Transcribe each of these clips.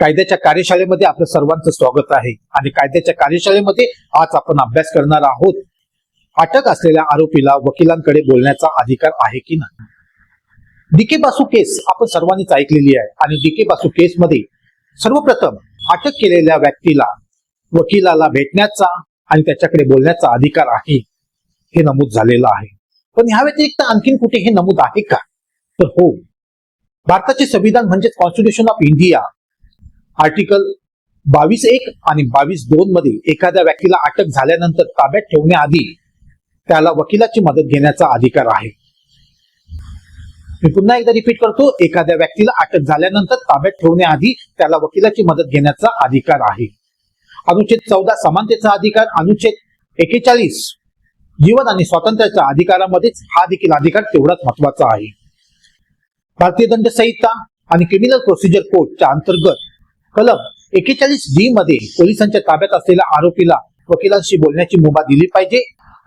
कायद्याच्या कार्यशाळेमध्ये आपलं सर्वांचं स्वागत आहे. आणि कायद्याच्या कार्यशाळेमध्ये आज आपण अभ्यास करणार आहोत. अटक असलेल्या आरोपीला वकिलांकडे बोलण्याचा अधिकार आहे की नाही? डीके बासू केस आपण सर्वांनीच ऐकलेली आहे. आणि डीके बासू केस मध्ये सर्वप्रथम अटक केलेल्या व्यक्तीला वकिलाला भेटण्याचा आणि त्याच्याकडे बोलण्याचा अधिकार आहे हे नमूद झालेलं आहे. पण ह्या व्यतिरिक्त आणखीन कुठे हे नमूद आहे का? तर हो भारताचे संविधान म्हणजेच कॉन्स्टिट्यूशन ऑफ इंडिया आर्टिकल बावीस एक आणि बावीस दोन मध्ये एखाद्या व्यक्तीला अटक झाल्यानंतर ताब्यात ठेवण्याआधी त्याला वकिलाची मदत घेण्याचा अधिकार आहे. मी पुन्हा एकदा रिपीट करतो एखाद्या व्यक्तीला अटक झाल्यानंतर ताब्यात ठेवण्याआधी त्याला वकिलाची मदत घेण्याचा अधिकार आहे. अनुच्छेद चौदा समानतेचा अधिकार अनुच्छेद एकेचाळीस जीवन आणि स्वातंत्र्याच्या अधिकारामध्येच हा देखील अधिकार तेवढाच महत्त्वाचा आहे. भारतीय दंड संहिता आणि क्रिमिनल प्रोसिजर कोडच्या अंतर्गत कलम एकेचाळीस डी मध्ये पोलिसांच्या ताब्यात असलेल्या आरोपीला वकिलांशी बोलण्याची मुभा दिली पाहिजे.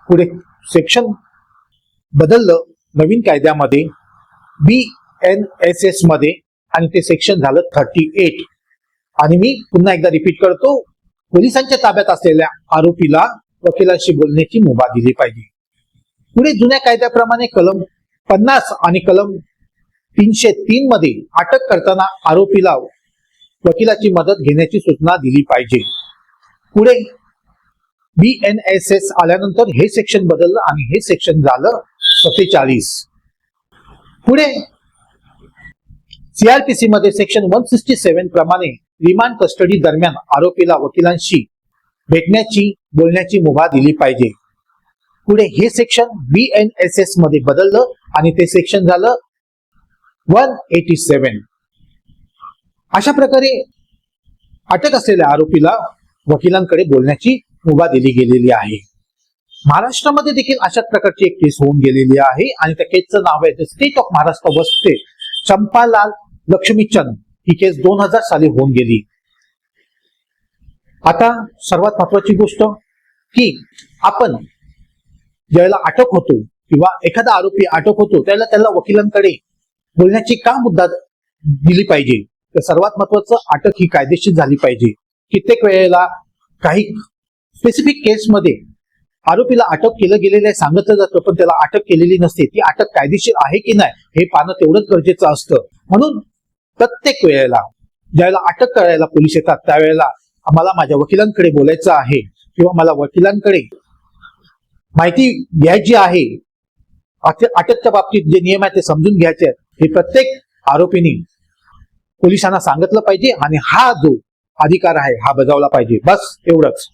पुढे सेक्शन बदललं नवीन कायद्यामध्ये बी एन एस एसमध्ये आणि ते सेक्शन झालं थर्टी एट आणि मी पुन्हा एकदा रिपीट करतो पोलिसांच्या ताब्यात असलेल्या आरोपीला वकिलांशी बोलण्याची मुभा दिली पाहिजे. पुढे जुन्या कायद्याप्रमाणे कलम पन्नास आणि कलम तीनशे तीन मध्ये अटक करताना आरोपीला वकिलाची मदत घेण्याची सूचना दिली पाहिजे. पुढे बी एन एस एस आल्यानंतर हे सेक्शन बदललं आणि हे सेक्शन झालं सत्तेचाळीस. पुढे सीआरपीसी मध्ये सेक्शन वन सिक्स्टी सेव्हन प्रमाणे रिमांड कस्टडी दरम्यान आरोपीला वकिलांशी भेटण्याची बोलण्याची मुभा दिली पाहिजे. पुढे हे सेक्शन बी एन एस एसमध्ये बदललं आणि ते सेक्शन झालं वन एटी सेव्हन अशा प्रकारे अटक असलेल्या आरोपीला वकिलांकडे बोलण्याची मुभा दिली गेलेली आहे. महाराष्ट्रामध्ये देखील अशाच प्रकारची एक केस होऊन गेलेली आहे आणि त्या केसचं नाव आहे स्टेट ऑफ महाराष्ट्र वस्ते चंपालाल लक्ष्मीचंद ही केस दोन हजार साली होऊन गेली. आता सर्वात महत्वाची गोष्ट की आपण ज्यावेळेला अटक होतो किंवा एखादा आरोपी अटक होतो त्यावेळेला त्याला वकिलांकडे बोलण्याची का मुद्दा दिली पाहिजे? तर सर्वात महत्वाचं अटक ही कायदेशीर झाली पाहिजे. कित्येक वेळेला काही स्पेसिफिक केसमध्ये आरोपीला अटक केलं गेलेलं आहे सांगितलं जातं पण त्याला अटक केलेली नसते. ती अटक कायदेशीर आहे की नाही हे पाहणं तेवढंच गरजेचं असतं. म्हणून प्रत्येक वेळेला ज्यावेळेला अटक करायला पोलीस येतात त्यावेळेला आम्हाला माझ्या वकिलांकडे बोलायचं आहे किंवा मला वकिलांकडे माहिती घ्यायची आहे अटकच्या बाबतीत जे नियम आहेत ते समजून घ्यायचे आहेत, हे प्रत्येक आरोपींनी पोलिसांना सांगितलं पाहिजे आणि हा जो अधिकार आहे हा बजावला पाहिजे. बस एवढंच.